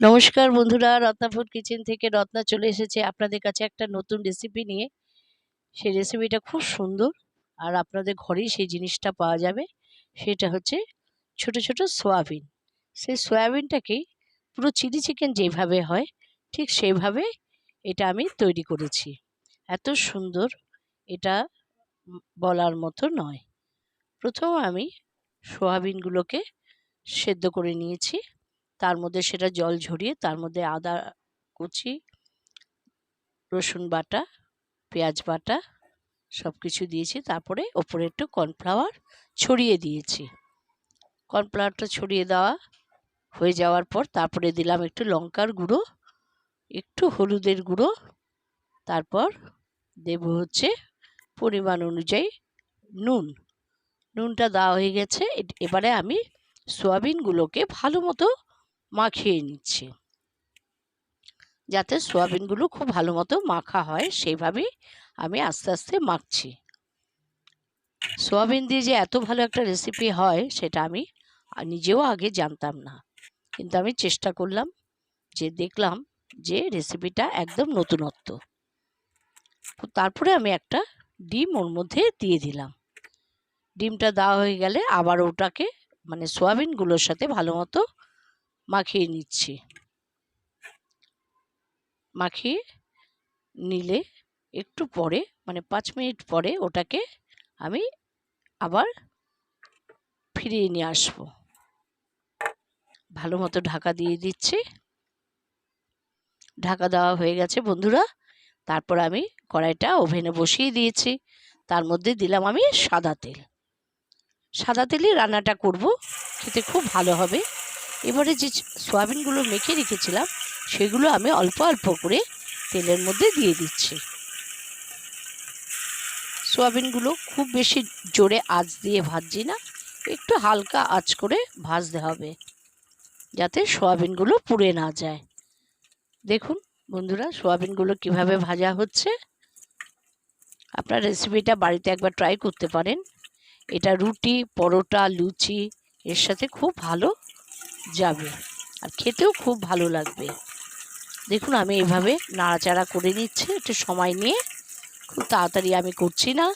নমস্কার বন্ধুরা, Ratna food kitchen থেকে রত্না চলে এসেছে আপনাদের কাছে একটা নতুন রেসিপি নিয়ে। সেই রেসিপিটা খুব সুন্দর আর আপনাদের ঘরেই সেই জিনিসটা পাওয়া যাবে। সেটা হচ্ছে ছোট ছোট সোয়াবিন সেই সোয়াবিনটাকেই পুরো চিলি চিকেন যেভাবে হয়, ঠিক সেইভাবে এটা আমি তৈরি করেছি। এত সুন্দর এটা বলার মতো নয়। প্রথম আমি সোয়াবিনগুলোকে সেদ্ধ করে নিয়েছি। তার মধ্যে সেটা জল ঝরিয়ে, তার মধ্যে আদা কুচি, রসুন বাটা, পেঁয়াজ বাটা সব কিছু দিয়েছি। তারপরে ওপরে একটু কর্নফ্লাওয়ার ছড়িয়ে দিয়েছি। কর্নফ্লাওয়ারটা ছড়িয়ে দেওয়া হয়ে যাওয়ার পর তারপরে দিলাম একটু লঙ্কার গুঁড়ো, একটু হলুদের গুঁড়ো। তারপর দেব হচ্ছে পরিমাণ অনুযায়ী নুন। নুনটা দেওয়া হয়ে গেছে। এবারে আমি সোয়াবিনগুলোকে ভালো মতো মাখিয়ে নিচ্ছি। যাতে সোয়াবিনগুলো খুব ভালো মতো মাখা হয়, সেইভাবেই আমি আস্তে আস্তে মাখছি। সোয়াবিন দিয়ে যে এত ভালো একটা রেসিপি হয়, সেটা আমি নিজেও আগে জানতাম না। কিন্তু আমি চেষ্টা করলাম যে দেখলাম যে রেসিপিটা একদম নতুনত্ব। তারপরে আমি একটা ডিম ওর মধ্যে দিয়ে দিলাম। ডিমটা দেওয়া হয়ে গেলে আবার ওটাকে মানে সোয়াবিনগুলোর সাথে ভালো মতো মাখিয়ে নিচ্ছি। মাখিয়ে নিলে একটু পরে মানে পাঁচ মিনিট পরে ওটাকে আমি আবার ফিরিয়ে নিয়ে আসব। ভালো মতো ঢাকা দিয়ে দিচ্ছি। ঢাকা দেওয়া হয়ে গেছে বন্ধুরা। তারপর আমি কড়াইটা ওভেনে বসিয়ে দিয়েছি। তার মধ্যে দিলাম আমি সাদা তেল। সাদা তেলই রান্নাটা করব, খেতে খুব ভালো হবে। এবারে যে সয়াবিনগুলো মেখে রেখেছিলাম, সেগুলো আমি অল্প অল্প করে তেলের মধ্যে দিয়ে দিচ্ছি। সয়াবিনগুলো খুব বেশি জোরে আঁচ দিয়ে ভাজছি না, একটু হালকা আঁচ করে ভাজতে হবে, যাতে সয়াবিনগুলো পুড়ে না যায়। দেখুন বন্ধুরা, সয়াবিনগুলো কীভাবে ভাজা হচ্ছে। আপনার রেসিপিটা বাড়িতে একবার ট্রাই করতে পারেন। এটা রুটি, পরোটা, লুচি, এর সাথে খুব ভালো যাবে। আর খেতেও খুব ভালো লাগবে। দেখুন, আমি এভাবে নাড়াচাড়া করে নিচ্ছি। একটু সময় নিয়ে খুব তাড়াতাড়ি আমি করছি না।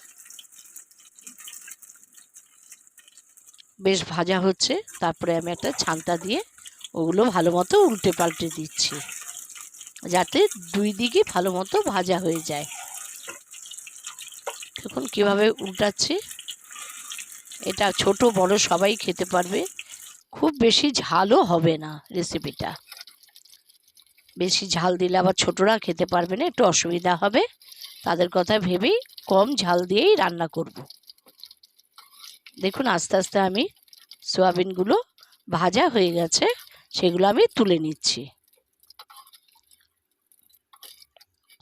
বেশ ভাজা হচ্ছে। তারপরে আমি একটা ছান্তা দিয়ে ওগুলো ভালো মতো উল্টে পাল্টে দিচ্ছি। যাতে দুই দিকে ভালো মতো ভাজা হয়ে যায়। দেখুন, কীভাবে উল্টাচ্ছি। এটা ছোট, বড় সবাই খেতে পারবে। খুব বেশি ঝালও হবে না রেসিপিটা বেশি ঝাল দিলে আবার ছোটরা খেতে পারবে না, একটু অসুবিধা হবে। তাদের কথা ভেবেই কম ঝাল দিয়েই রান্না করব। দেখুন আস্তে আস্তে আমি সোয়াবিনগুলো ভাজা হয়ে গেছে, সেগুলো আমি তুলে নিচ্ছি।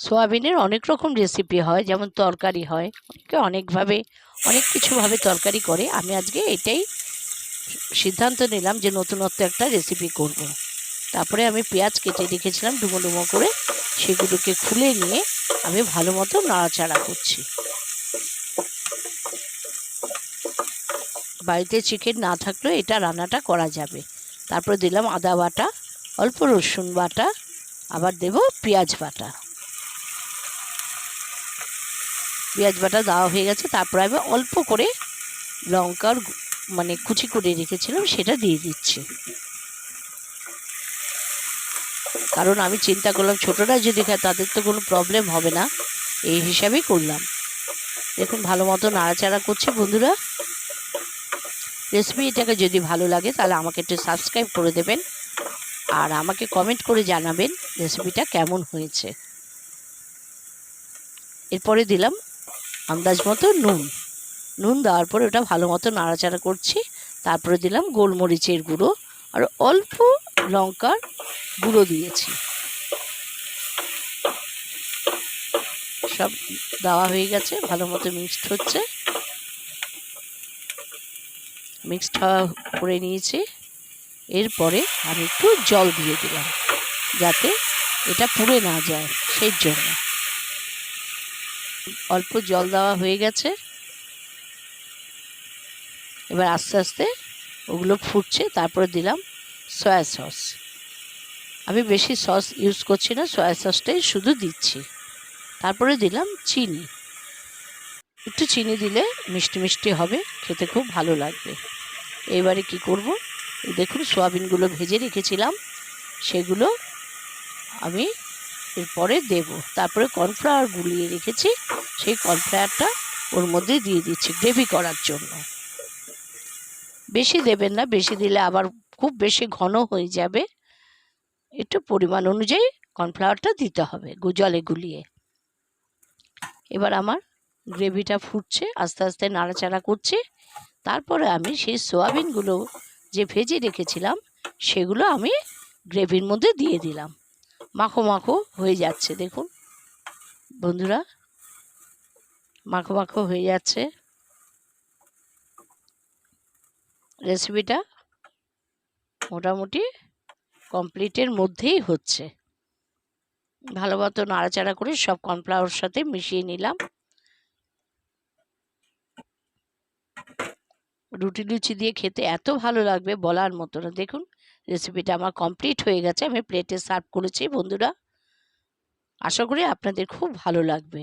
সোয়াবিনের অনেক রকম রেসিপি হয়, যেমন তরকারি হয়। অনেকে অনেকভাবে, অনেক কিছুভাবে তরকারি করে। আমি আজকে এটাই সিদ্ধান্ত নিলাম যে নতুনত্ব একটা রেসিপি করব। তারপরে আমি পেঁয়াজ কেটে রেখেছিলাম, ডুমো ডুমো করে। সেগুলোকে খুলে নিয়ে আমি ভালো মতো নাড়াচাড়া করছি। বাড়িতে চিকেন না থাকলেও এটা রান্নাটা করা যাবে। তারপর দিলাম আদা বাটা, অল্প রসুন বাটা, আবার দেব পেঁয়াজ বাটা। পেঁয়াজ বাটা দেওয়া হয়ে গেছে, তারপরে আমি অল্প করে লঙ্কার মানে কুচি করে রেখেছিলাম, সেটা দিয়ে দিচ্ছি। কারণ আমি চিন্তা করলাম, ছোটরা যদি খায়, তাদের তো কোনো প্রবলেম হবে না। এই হিসাবেই করলাম। দেখুন, ভালো মতো নাড়াচাড়া করছে বন্ধুরা। রেসিপিটাকে যদি ভালো লাগে, তাহলে আমাকে একটু সাবস্ক্রাইব করে দেবেন। আর আমাকে কমেন্ট করে জানাবেন রেসিপিটা কেমন হয়েছে। এরপরে দিলাম আন্দাজ মতো নুন। নুন দেওয়ার পরে ওটা ভালো মতো নাড়াচাড়া করছি। তারপরে দিলাম গোলমরিচের গুঁড়ো আর অল্প লঙ্কার গুঁড়ো দিয়েছি। সব দেওয়া হয়ে গেছে, ভালো মতো মিক্সড হচ্ছে। মিক্সড হওয়া করে নিয়েছি। এরপরে আমি একটু জল দিয়ে দিলাম, যাতে এটা পুড়ে না যায়, সেই জন্য। অল্প জল দেওয়া হয়ে গেছে। এবার আস্তে আস্তে ওগুলো ফুটছে, তারপরে দিলাম সয়া সস আমি বেশি সস ইউজ করছি না সয়া সসটাই শুধু দিচ্ছি। তারপরে দিলাম চিনি। একটু চিনি দিলে মিষ্টি মিষ্টি হবে, খেতে খুব ভালো লাগবে। এবারে কি করব? দেখুন সোয়াবিনগুলো ভেজে রেখেছিলাম, সেগুলো আমি এরপরে দেব। তারপরে কর্নফ্লাওয়ার গুলিয়ে রেখেছি, সেই কর্নফ্লাওয়ারটা ওর মধ্যে দিয়ে দিচ্ছি গ্রেভি করার জন্য। বেশি দেবেন না, বেশি দিলে আবার খুব বেশি ঘন হয়ে যাবে। একটু পরিমাণ অনুযায়ী কর্নফ্লাওয়ারটা দিতে হবে জলে গুলিয়ে। এবার আমার গ্রেভিটা ফুটছে, আস্তে আস্তে নাড়াচাড়া করছে। তারপরে আমি সেই সোয়াবিনগুলো যে ভেজে রেখেছিলাম, সেগুলো আমি গ্রেভির মধ্যে দিয়ে দিলাম। মাখো মাখো হয়ে যাচ্ছে, দেখুন। বন্ধুরা, মাখো মাখো হয়ে যাচ্ছে। রেসিপিটা মোটামুটি কমপ্লিটের মধ্যেই হচ্ছে। ভালো মতো নাড়াচাড়া করে সব কর্নফ্লাওয়ার সাথে মিশিয়ে নিলাম। রুটি লুচি দিয়ে খেতে এত ভালো লাগবে বলার মতো না। দেখুন, রেসিপিটা আমার কমপ্লিট হয়ে গেছে। আমি প্লেটে সার্ভ করেছি, বন্ধুরা। আশা করি আপনাদের খুব ভালো লাগবে।